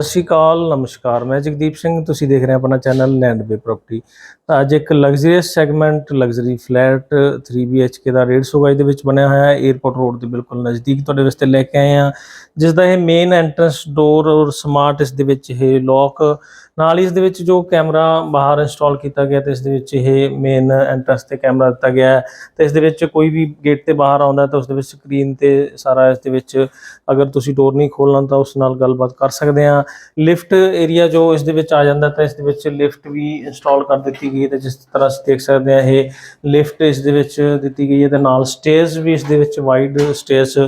ਸਤਿ ਸ਼੍ਰੀ ਅਕਾਲ, ਨਮਸਕਾਰ। ਮੈਂ ਜਗਦੀਪ ਸਿੰਘ, ਤੁਸੀਂ ਦੇਖ ਰਹੇ ਹੋ ਆਪਣਾ ਚੈਨਲ ਲੈਂਡ ਬੇ ਪ੍ਰਾਪਰਟੀ। ਤਾਂ ਅੱਜ ਇੱਕ luxurious segment luxury flat 3 BHK ਦਾ 150 ਗਜ ਦੇ ਵਿੱਚ ਬਣਿਆ ਹੋਇਆ ਹੈ। 에어ਪੋਰਟ ਰੋਡ ਦੇ ਬਿਲਕੁਲ ਨਜ਼ਦੀਕ ਤੁਹਾਡੇ ਵਾਸਤੇ ਲੈ ਕੇ ਆਏ ਹਾਂ। ਜਿਸ ਦਾ ਇਹ ਮੇਨ ਐਂਟਰੈਂਸ ਡੋਰ ਔਰ ਸਮਾਰਟ ਇਸ ਦੇ ਵਿੱਚ ਇਹ ਲੌਕ ਨਾਲ ਹੀ ਇਸ ਦੇ ਵਿੱਚ ਜੋ ਕੈਮਰਾ ਬਾਹਰ ਇੰਸਟਾਲ ਕੀਤਾ ਗਿਆ ਤੇ ਇਸ ਦੇ ਵਿੱਚ ਇਹ ਮੇਨ ਐਂਟਰੈਂਸ ਤੇ ਕੈਮਰਾ ਦਿੱਤਾ ਗਿਆ ਹੈ। ਤੇ ਇਸ ਦੇ ਵਿੱਚ ਕੋਈ ਵੀ ਗੇਟ ਤੇ ਬਾਹਰ ਆਉਂਦਾ ਤਾਂ ਉਸ ਦੇ ਵਿੱਚ ਸਕਰੀਨ ਤੇ ਸਾਰਾ ਇਸ ਦੇ ਵਿੱਚ ਅਗਰ ਤੁਸੀਂ ਡੋਰ ਨਹੀਂ ਖੋਲਣਾ ਤਾਂ ਉਸ ਨਾਲ ਗੱਲਬਾਤ ਕਰ ਸਕਦੇ ਆ ਲਿਫਟ ਏਰੀਆ ਜੋ ਇਸ ਦੇ ਵਿੱਚ ਆ ਜਾਂਦਾ ਤਾਂ ਇਸ ਦੇ ਵਿੱਚ ਲਿਫਟ ਵੀ ਇੰਸਟਾਲ ਕਰ ਦਿੱਤੀ ਗਈ ਹੈ ਤੇ ਜਿਸ ਤਰ੍ਹਾਂ ਅਸੀਂ ਦੇਖ ਸਕਦੇ ਹਾਂ, ਇਹ ਲਿਫਟ ਇਸ ਦੇ ਵਿੱਚ ਦਿੱਤੀ ਗਈ ਹੈ ਤੇ ਨਾਲ ਸਟੇਜ ਵੀ ਇਸ ਦੇ ਵਿੱਚ ਵਾਈਡ ਸਟੇਜ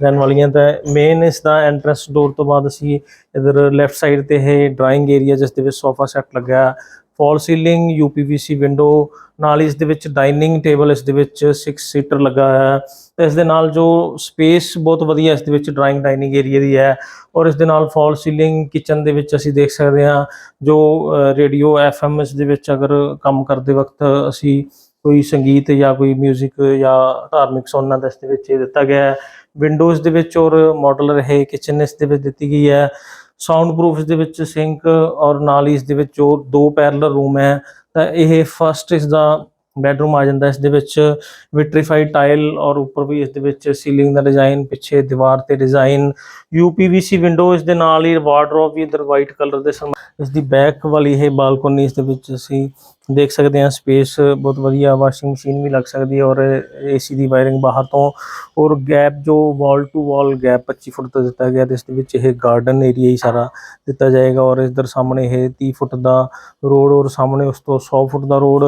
ਰਹਿਣ ਵਾਲੀਆਂ ਤਾਂ ਮੇਨ ਇਸ ਦਾ ਐਂਟਰੈਂਸ ਡੋਰ ਤੋਂ ਬਾਅਦ ਅਸੀਂ ਇਧਰ ਲੈਫਟ ਸਾਈਡ ਤੇ ਇਹ ਡਰਾਇੰਗ ਏਰੀਆ ਜਿਸ ਦੇ ਵਿੱਚ ਸੋਫਾ ਸੈੱਟ ਲੱਗਾ ਫਾਲ ਸੀਲਿੰਗ ਯੂਪੀਵੀਸੀ ਵਿੰਡੋ ਨਾਲ ਇਸ ਦੇ ਵਿੱਚ ਡਾਈਨਿੰਗ ਟੇਬਲ ਇਸ ਦੇ ਵਿੱਚ 6 ਸੀਟਰ ਲੱਗਾ ਹੋਇਆ ਹੈ। ਤੇ ਇਸ ਦੇ ਨਾਲ ਜੋ ਸਪੇਸ ਬਹੁਤ ਵਧੀਆ ਇਸ ਦੇ ਵਿੱਚ ਡਰਾਇੰਗ ਡਾਈਨਿੰਗ ਏਰੀਆ ਦੀ ਹੈ। ਔਰ ਇਸ ਦੇ ਨਾਲ ਫਾਲ ਸੀਲਿੰਗ ਕਿਚਨ ਦੇ ਵਿੱਚ ਅਸੀਂ ਦੇਖ ਸਕਦੇ ਹਾਂ, ਜੋ ਰੇਡੀਓ ਐਫਐਮ ਇਸ ਦੇ ਵਿੱਚ ਅਗਰ ਕੰਮ ਕਰਦੇ ਵਕਤ ਅਸੀਂ ਕੋਈ ਸੰਗੀਤ ਜਾਂ ਕੋਈ 뮤직 ਜਾਂ ਧਾਰਮਿਕ ਸੁਣਨਾ ਦਾ ਇਸ ਦੇ ਵਿੱਚ ਇਹ ਦਿੱਤਾ ਗਿਆ ਹੈ। ਵਿੰਡੋਜ਼ ਦੇ ਵਿੱਚ ਔਰ ਮਾਡਲਰ ਹੈ ਕਿਚਨ ਇਸ ਦੇ ਵਿੱਚ ਦਿੱਤੀ ਗਈ ਹੈ। ਸਾਊਂਡ ਪ੍ਰੂਫ ਇਸ ਦੇ ਵਿੱਚ ਸਿੰਕ ਔਰ ਨਾਲ ਹੀ ਇਸ ਦੇ ਵਿੱਚ ਜੋ ਦੋ ਪੈਰਲਰ ਰੂਮ ਹੈ, ਤਾਂ ਇਹ ਫਸਟ ਇਸ ਦਾ ਬੈਡਰੂਮ ਆ ਜਾਂਦਾ, ਇਸ ਦੇ ਵਿੱਚ ਵਿਟਰੀਫਾਈਡ ਟਾਈਲ ਔਰ ਉੱਪਰ ਵੀ ਇਸ ਦੇ ਵਿੱਚ ਸੀਲਿੰਗ ਦਾ ਡਿਜ਼ਾਈਨ, ਪਿੱਛੇ ਦੀਵਾਰ ਤੇ ਡਿਜ਼ਾਈਨ ਯੂਪੀਵੀਸੀ ਵਿੰਡੋ, ਇਸ ਦੇ ਨਾਲ ਹੀ ਵਾਰਡਰੋਬ ਵੀ ਇਧਰ ਵਾਈਟ ਕਲਰ ਦੇ ਸਮ ਇਸ ਦੀ ਬੈਕ ਵਾਲੀ ਇਹ ਬਾਲਕੋਨੀ, ਇਸ ਦੇ ਵਿੱਚ ਅਸੀਂ ਦੇਖ ਸਕਦੇ ਹਾਂ ਸਪੇਸ ਬਹੁਤ ਵਧੀਆ, ਵਾਸ਼ਿੰਗ ਮਸ਼ੀਨ ਵੀ ਲੱਗ ਸਕਦੀ ਹੈ ਔਰ ਏਸੀ ਦੀ ਵਾਇਰਿੰਗ ਬਾਹਰ ਤੋਂ, ਔਰ ਗੈਪ ਜੋ ਵਾਲ ਟੂ ਵਾਲ ਗੈਪ 25 ਫੁੱਟ ਦਾ ਦਿੱਤਾ ਗਿਆ, ਤੇ ਇਸ ਦੇ ਵਿੱਚ ਇਹ ਗਾਰਡਨ ਏਰੀਆ ਹੀ ਸਾਰਾ ਦਿੱਤਾ ਜਾਏਗਾ ਔਰ ਇਧਰ ਸਾਹਮਣੇ ਇਹ 30 ਫੁੱਟ ਦਾ ਰੋਡ ਔਰ ਸਾਹਮਣੇ ਉਸ ਤੋਂ 100 ਫੁੱਟ ਦਾ ਰੋਡ,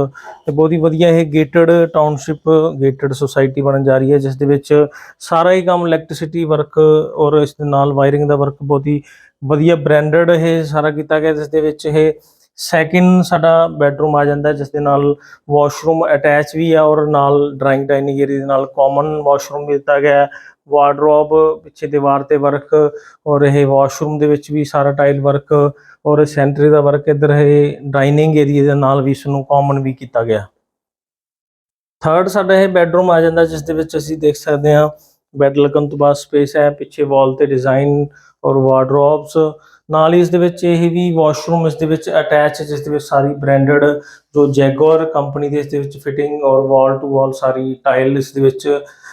ਤੇ ਬਹੁਤ ਹੀ ਵਧੀਆ ਇਹ ਗੇਟਡ ਟਾਊਨਸ਼ਿਪ ਗੇਟਡ ਸੁਸਾਇਟੀ ਬਣਨ ਜਾ ਰਹੀ ਹੈ, ਜਿਸ ਦੇ ਵਿੱਚ ਸਾਰਾ ਹੀ ਕੰਮ ਇਲੈਕਟ੍ਰਿਸਿਟੀ ਵਰਕ ਔਰ ਇਸ ਦੇ ਨਾਲ ਵਾਇਰਿੰਗ ਦਾ ਵਰਕ ਬਹੁਤ ਹੀ ਵਧੀਆ ਬ੍ਰਾਂਡਡ ਇਹ ਸਾਰਾ ਕੀਤਾ ਗਿਆ, ਜਿਸ ਦੇ ਵਿੱਚ ਇਹ ਸੈਕਿੰਡ ਸਾਡਾ ਬੈਡਰੂਮ ਆ ਜਾਂਦਾ, ਜਿਸ ਦੇ ਨਾਲ ਵਾਸ਼ਰੂਮ ਅਟੈਚ ਵੀ ਆ ਔਰ ਨਾਲ ਡਰਾਇੰਗ ਡਾਈਨਿੰਗ ਏਰੀਆ ਦੇ ਨਾਲ ਕਾਮਨ ਵਾਸ਼ਰੂਮ ਵੀ ਦਿੱਤਾ ਗਿਆ ਹੈ ਵਾਰਡਰੋਬ ਪਿੱਛੇ ਦੀਵਾਰ ਤੇ ਵਰਕ ਔਰ ਇਹ ਵਾਸ਼ਰੂਮ ਦੇ ਵਿੱਚ ਵੀ ਸਾਰਾ ਟਾਈਲ ਵਰਕ ਔਰ ਸੈਂਟਰੀ ਦਾ ਵਰਕ ਇੱਧਰ ਇਹ ਡਾਈਨਿੰਗ ਏਰੀਆ ਦੇ ਨਾਲ ਵੀ ਇਸ ਨੂੰ ਕਾਮਨ ਵੀ ਕੀਤਾ ਗਿਆ। ਥਰਡ ਸਾਡਾ ਇਹ ਬੈੱਡਰੂਮ ਆ ਜਾਂਦਾ ਜਿਸ ਦੇ ਵਿੱਚ ਅਸੀਂ ਦੇਖ ਸਕਦੇ ਹਾਂ ਬੈੱਡ ਲੱਗਣ ਤੋਂ ਬਾਅਦ ਸਪੇਸ ਹੈ, ਪਿੱਛੇ ਵਾਲ ਤੇ ਡਿਜ਼ਾਈਨ ਔਰ ਵਾਰਡਰੋਬਸ ਨਾਲ ਹੀ ਇਸ ਦੇ ਵਿੱਚ ਇਹ ਵੀ ਵਾਸ਼ਰੂਮ ਇਸ ਦੇ ਵਿੱਚ ਅਟੈਚ ਜਿਸ ਦੇ ਵਿੱਚ ਸਾਰੀ ਬ੍ਰਾਂਡਡ ਜੋ ਜੈਗੋਰ ਕੰਪਨੀ ਦੇ ਇਸ ਦੇ ਵਿੱਚ ਫਿਟਿੰਗ ਔਰ ਵਾਲ ਟੂ ਵਾਲ ਸਾਰੀ ਟਾਈਲ ਇਸ ਦੇ ਵਿੱਚ।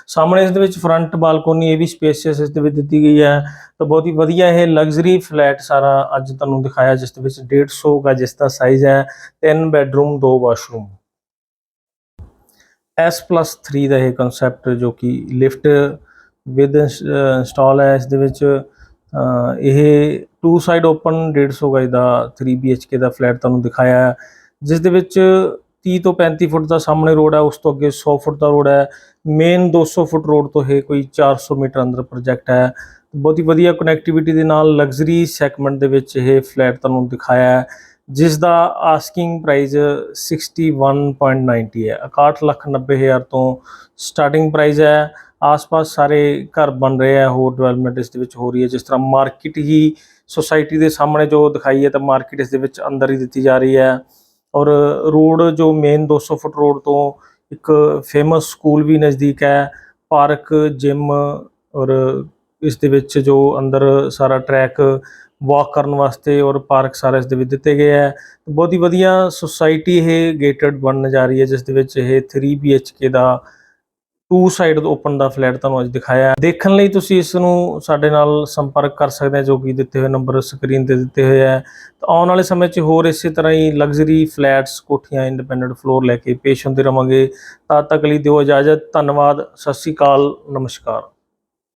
ਸਾਹਮਣੇ ਇਸ ਦੇ ਵਿੱਚ ਫਰੰਟ ਬਾਲਕੋਨੀ ਇਹ ਵੀ ਸਪੇਸੀਅਸ ਇਸ ਦੇ ਵਿੱਚ ਦਿੱਤੀ ਗਈ ਹੈ। ਤਾਂ ਬਹੁਤ ਹੀ ਵਧੀਆ ਇਹ ਲਗਜ਼ਰੀ ਫਲੈਟ ਸਾਰਾ ਅੱਜ ਤੁਹਾਨੂੰ ਦਿਖਾਇਆ, ਜਿਸ ਦੇ ਵਿੱਚ 150 ਦਾ ਜਿਸ ਦਾ ਸਾਈਜ਼ ਹੈ। 3 ਬੈੱਡਰੂਮ 2 ਵਾਸ਼ਰੂਮ S+3 ਦਾ ਇਹ ਕਨਸੈਪਟ ਜੋ ਕਿ ਲਿਫਟ ਵਿਦ ਇੰਸਟਾਲ ਹੈ, ਇਸ ਦੇ ਵਿੱਚ ਇਹ ਟੂ ਸਾਈਡ ਓਪਨ 150 ਗਜ ਦਾ 3 BHK ਦਾ ਫਲੈਟ ਤੁਹਾਨੂੰ ਦਿਖਾਇਆ ਹੈ, ਜਿਸ ਦੇ ਵਿੱਚ 30 ਤੋਂ 35 ਫੁੱਟ ਦਾ ਸਾਹਮਣੇ ਰੋਡ ਹੈ, ਉਸ ਤੋਂ ਅੱਗੇ 100 ਫੁੱਟ ਦਾ ਰੋਡ ਹੈ ਮੇਨ 200 ਫੁੱਟ ਰੋਡ ਤੋਂ ਇਹ ਕੋਈ 400 ਮੀਟਰ ਅੰਦਰ ਪ੍ਰੋਜੈਕਟ ਹੈ, ਬਹੁਤ ਹੀ ਵਧੀਆ ਕਨੈਕਟੀਵਿਟੀ ਦੇ ਨਾਲ ਲਗਜ਼ਰੀ ਸੈਗਮੈਂਟ ਦੇ ਵਿੱਚ ਇਹ ਫਲੈਟ ਤੁਹਾਨੂੰ ਦਿਖਾਇਆ ਹੈ। ਜਿਸ ਦਾ ਆਸਕਿੰਗ ਪ੍ਰਾਈਸ 61.90 ਹੈ। 61 ਲੱਖ 90 ਹਜ਼ਾਰ ਤੋਂ ਸਟਾਰਟਿੰਗ ਪ੍ਰਾਈਸ ਹੈ। ਆਸ-ਪਾਸ ਸਾਰੇ ਘਰ ਬਣ ਰਹੇ ਆ ਹੋਰ ਡਿਵੈਲਪਮੈਂਟ ਇਸ ਦੇ ਵਿੱਚ ਹੋ ਰਹੀ ਹੈ। ਜਿਸ ਤਰ੍ਹਾਂ ਮਾਰਕੀਟ ਹੀ ਸੁਸਾਇਟੀ ਦੇ ਸਾਹਮਣੇ ਜੋ ਦਿਖਾਈ ਹੈ, ਤਾਂ ਮਾਰਕੀਟ ਇਸ ਦੇ ਵਿੱਚ ਅੰਦਰ ਹੀ ਦਿੱਤੀ ਜਾ ਰਹੀ ਹੈ। ਔਰ ਰੋਡ ਜੋ ਮੇਨ 200 ਫੁੱਟ ਰੋਡ ਤੋਂ ਇੱਕ ਫੇਮਸ ਸਕੂਲ ਵੀ ਨਜ਼ਦੀਕ ਹੈ। ਪਾਰਕ ਜਿਮ ਔਰ ਇਸ ਦੇ ਵਿੱਚ ਜੋ ਅੰਦਰ ਸਾਰਾ ਟਰੈਕ ਵਾਕ ਕਰਨ ਵਾਸਤੇ ਔਰ ਪਾਰਕ ਸਾਰੇ ਇਸ ਦੇ ਵਿੱਚ ਦਿੱਤੇ ਗਏ ਹੈ। ਬਹੁਤ ਹੀ ਵਧੀਆ ਸੁਸਾਇਟੀ ਇਹ ਗੇਟਡ ਬਣਨ ਜਾ ਰਹੀ ਹੈ, ਜਿਸ ਦੇ ਵਿੱਚ ਇਹ 3 BHK ਦਾ ਟੂ ਸਾਈਡ ਓਪਨ ਦਾ ਫਲੈਟ ਤੁਹਾਨੂੰ ਅੱਜ ਦਿਖਾਇਆ ਦੇਖਣ ਲਈ ਤੁਸੀਂ ਇਸ ਨੂੰ ਸਾਡੇ ਨਾਲ ਸੰਪਰਕ ਕਰ ਸਕਦੇ ਹੋ, ਜੋ ਕਿ ਦਿੱਤੇ ਹੋਏ ਨੰਬਰ ਸਕਰੀਨ ਤੇ ਦਿੱਤੇ ਹੋਏ ਹੈ। ਤਾਂ ਆਉਣ ਵਾਲੇ ਸਮੇਂ 'ਚ ਹੋਰ ਇਸੇ ਤਰ੍ਹਾਂ ਹੀ ਲਗਜ਼ਰੀ ਫਲੈਟਸ ਕੋਠੀਆਂ ਇੰਡੀਪੈਂਡੈਂਟ ਫਲੋਰ ਲੈ ਕੇ ਪੇਸ਼ ਹੁੰਦੇ ਰਵਾਂਗੇ। ਤਦ ਤੱਕ ਲਈ ਦਿਓ ਇਜਾਜ਼ਤ, ਧੰਨਵਾਦ, ਸਤਿ ਸ਼੍ਰੀ ਅਕਾਲ, ਨਮਸਕਾਰ।